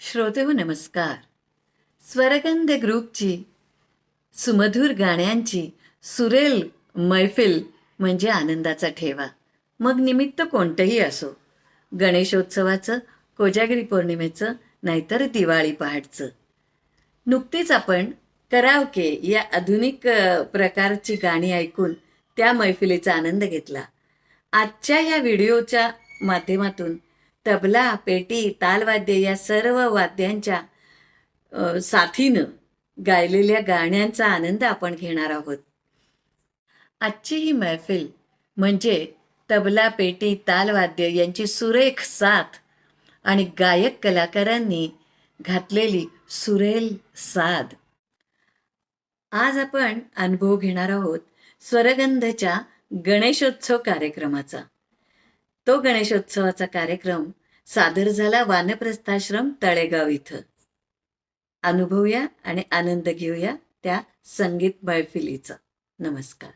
श्रोते हो नमस्कार. स्वरगंध ग्रुपची सुमधुर गाण्यांची सुरेल मैफिल म्हणजे आनंदाचा ठेवा. मग निमित्त कोणतंही असो. गणेशोत्सवाचं कोजागिरी पौर्णिमेचं नाहीतर दिवाळी पहाटचं. नुकतीच आपण करावके या आधुनिक प्रकारची गाणी ऐकून त्या मैफिलीचा आनंद घेतला. आजच्या या व्हिडिओच्या माध्यमातून तबला पेटी तालवाद्य या सर्व वाद्यांच्या साथीनं गायलेल्या गाण्यांचा आनंद आपण घेणार आहोत. आजची ही मैफिल म्हणजे तबला पेटी तालवाद्य यांची सुरेख साथ आणि गायक कलाकारांनी घातलेली सुरेल साध आज आपण अनुभव घेणार आहोत स्वरगंधच्या गणेशोत्सव कार्यक्रमाचा. तो गणेशोत्सवाचा कार्यक्रम सादर झाला वानप्रस्थाश्रम तळेगाव इथं. अनुभवूया आणि आनंद घेऊया त्या संगीत मैफिलीचा. नमस्कार.